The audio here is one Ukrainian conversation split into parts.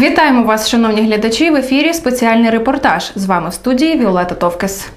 Вітаємо вас, шановні глядачі. В ефірі спеціальний репортаж. З вами в студії Віолета Товкес.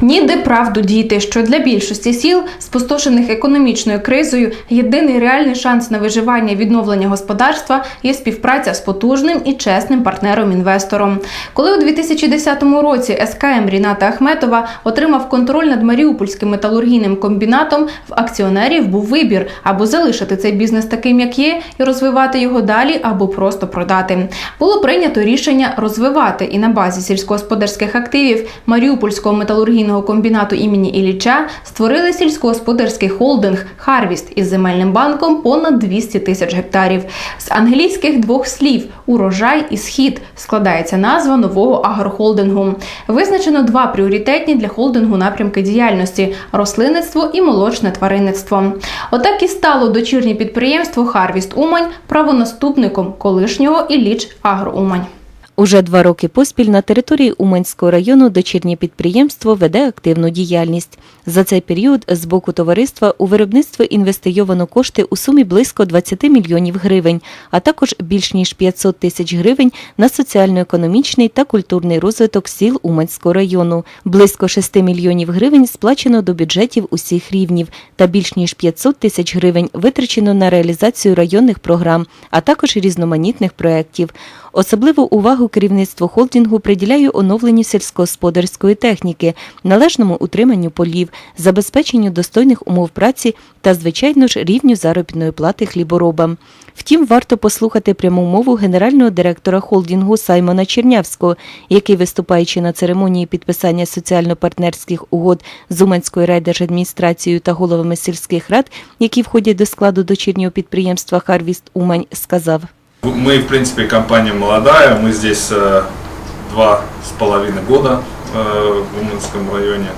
Ніде правду діти, що для більшості сіл, спустошених економічною кризою, єдиний реальний шанс на виживання і відновлення господарства є співпраця з потужним і чесним партнером-інвестором. Коли у 2010 році СКМ Ріната Ахметова отримав контроль над Маріупольським металургійним комбінатом, в акціонерів був вибір або залишити цей бізнес таким, як є, і розвивати його далі, або просто продати. Було прийнято рішення розвивати і на базі сільськогосподарських активів Маріупольського металургійного комбінату імені Ілліча створили сільськогосподарський холдинг Харвіст із земельним банком понад 200 тисяч гектарів. З англійських двох слів урожай і схід складається назва нового агрохолдингу. Визначено два пріоритетні для холдингу напрямки діяльності рослинництво і молочне тваринництво. Отак і стало дочірнє підприємство Харвіст Умань правонаступником колишнього Ілліч Агроумань. Уже два роки поспіль на території Уманського району дочірнє підприємство веде активну діяльність. За цей період з боку товариства у виробництво інвестийовано кошти у сумі близько 20 мільйонів гривень, а також більш ніж 500 тисяч гривень на соціально-економічний та культурний розвиток сіл Уманського району. Близько 6 мільйонів гривень сплачено до бюджетів усіх рівнів та більш ніж 500 тисяч гривень витрачено на реалізацію районних програм, а також різноманітних проєктів. Особливу увагу керівництво холдингу приділяє оновленню сільськогосподарської техніки, належному утриманню полів, забезпеченню достойних умов праці та, звичайно ж, рівню заробітної плати хліборобам. Втім, варто послухати пряму мову генерального директора холдингу Саймона Чернявського, який, виступаючи на церемонії підписання соціально-партнерських угод з Уманською райдержадміністрацією та головами сільських рад, які входять до складу дочірнього підприємства Харвіст Умань, сказав. Мы, в принципе, компания молодая, мы здесь э, два с половиной года э, в Уманском районе.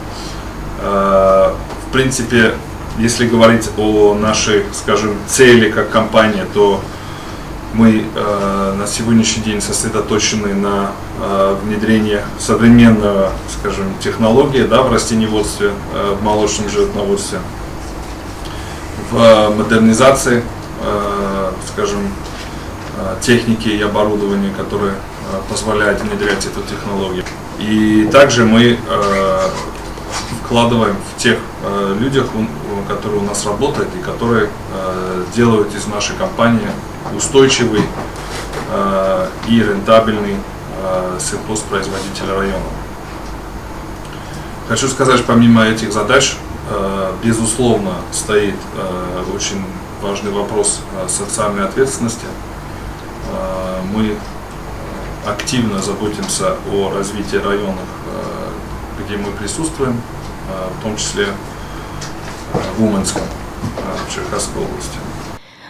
Э, В принципе, если говорить о нашей, скажем, цели как компания, то мы на сегодняшний день сосредоточены на внедрении современного, скажем, технологии да, в растениеводстве, э, в молочном животноводстве, в модернизации, скажем, техники и оборудования, которые э, позволяют внедрять эту технологию. И также мы э, вкладываем в тех э, людях, которые у нас работают и которые э, делают из нашей компании устойчивый э, и рентабельный э, сельхозпроизводитель района. Хочу сказать, помимо этих задач, э, безусловно, стоит э, очень важный вопрос э, социальной ответственности. Э, Мы активно заботимся о развитии районов, э, где мы присутствуем, э, в том числе в Уманском, в Черкасской области.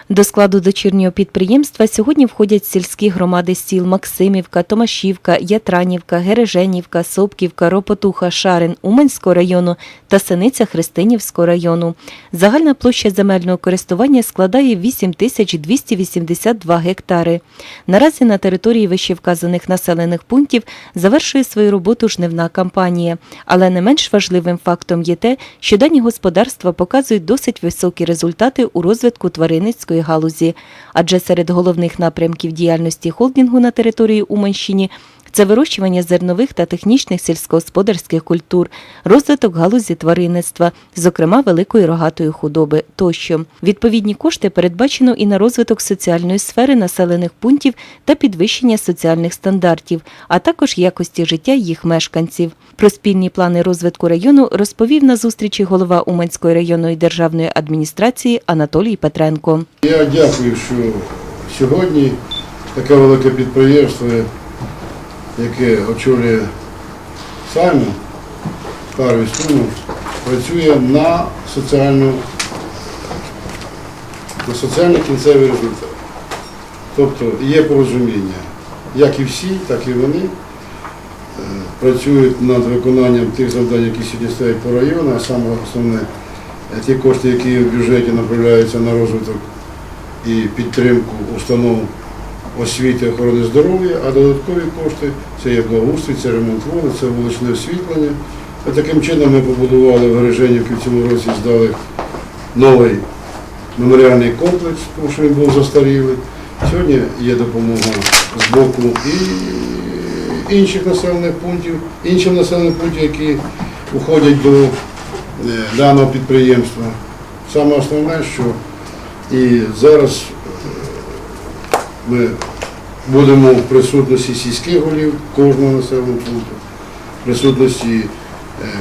До складу дочірнього підприємства сьогодні входять сільські громади сіл Максимівка, Томашівка, Ятранівка, Гереженівка, Сопківка, Ропотуха, Шарин Уманського району та Синиця Христинівського району. Загальна площа земельного користування складає 8282 гектари. Наразі на території вищевказаних населених пунктів завершує свою роботу жнивна кампанія. Але не менш важливим фактом є те, що дані господарства показують досить високі результати у розвитку тваринницької галузі. Адже серед головних напрямків діяльності холдингу на території Уманщини це вирощування зернових та технічних сільськогосподарських культур, розвиток галузі тваринництва, зокрема великої рогатої худоби тощо. Відповідні кошти передбачено і на розвиток соціальної сфери населених пунктів та підвищення соціальних стандартів, а також якості життя їх мешканців. Про спільні плани розвитку району розповів на зустрічі голова Уманської районної державної адміністрації Анатолій Петренко. Я дякую, що сьогодні таке велике підприємство, яке очолює Саймон Карвіс Тунов, працює на соціальну на соціальний кінцевий результат. Тобто є порозуміння, як і всі, так і вони е, працюють над виконанням тих завдань, які сьогодні стоять по району, а саме основне е, ті кошти, які в бюджеті направляються на розвиток і підтримку установ освіти охорони здоров'я, а додаткові кошти це є благоустрій, це ремонт води, це вуличне освітлення, І таким чином ми побудували в Береженівці в цьому році, здали новий меморіальний комплекс, тому що він був застарілий. Сьогодні є допомога з боку і інших населених пунктів, інших населених пунктів, які входять до е, даного підприємства. Саме основне, що і зараз ми будемо в присутності сільських голів кожного населеного пункту, в присутності е,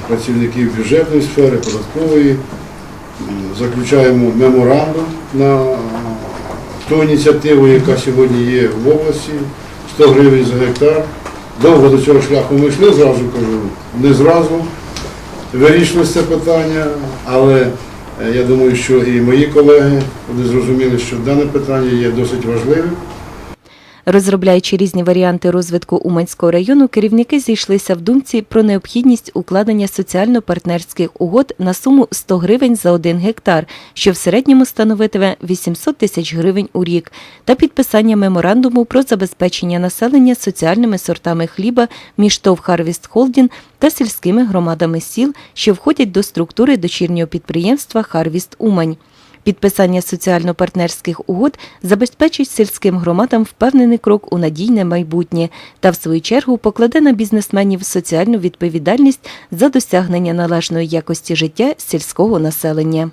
працівників бюджетної сфери, податкової. Заключаємо меморандум на ту ініціативу, яка сьогодні є в області, 100 гривень за гектар. Довго до цього шляху ми йшли, зразу кажу, не зразу вирішили це питання, але е, я думаю, що і мої колеги вони зрозуміли, що дане питання є досить важливим. Розробляючи різні варіанти розвитку Уманського району, керівники зійшлися в думці про необхідність укладення соціально-партнерських угод на суму 100 гривень за один гектар, що в середньому становитиме 800 тисяч гривень у рік, та підписання меморандуму про забезпечення населення соціальними сортами хліба між ТОВ Харвіст Холдін та сільськими громадами сіл, що входять до структури дочірнього підприємства Харвіст Умань. Підписання соціально-партнерських угод забезпечить сільським громадам впевнений крок у надійне майбутнє та, в свою чергу, покладе на бізнесменів соціальну відповідальність за досягнення належної якості життя сільського населення.